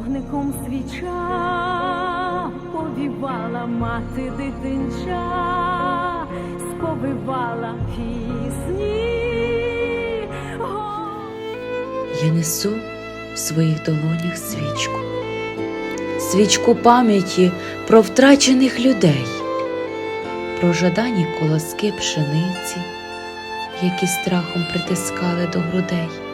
Вогником свіча повівала мати дитинча, сповивала пісні. Я несу в своїх долонях свічку, свічку пам'яті про втрачених людей, про жадані колоски пшениці, які страхом притискали до грудей.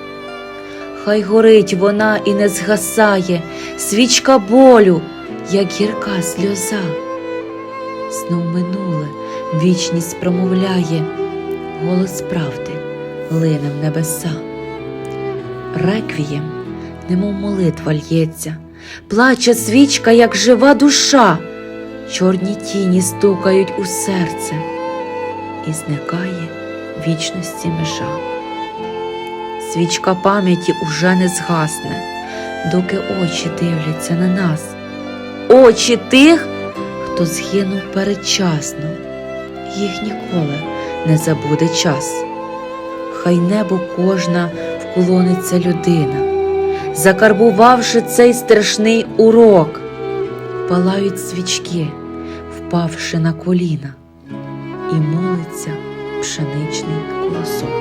Хай горить вона і не згасає, свічка болю, як гірка сльоза. Знов минуле вічність промовляє, голос правди лине в небеса реквієм, немов молитва л'ється, плаче свічка, як жива душа, чорні тіні стукають у серце, і зникає вічності межа. Свічка пам'яті уже не згасне, доки очі дивляться на нас, очі тих, хто згинув передчасно, їх ніколи не забуде час. Хай небо кожна вклониться людина, закарбувавши цей страшний урок, палають свічки, впавши на коліна, і молиться пшеничний колосок.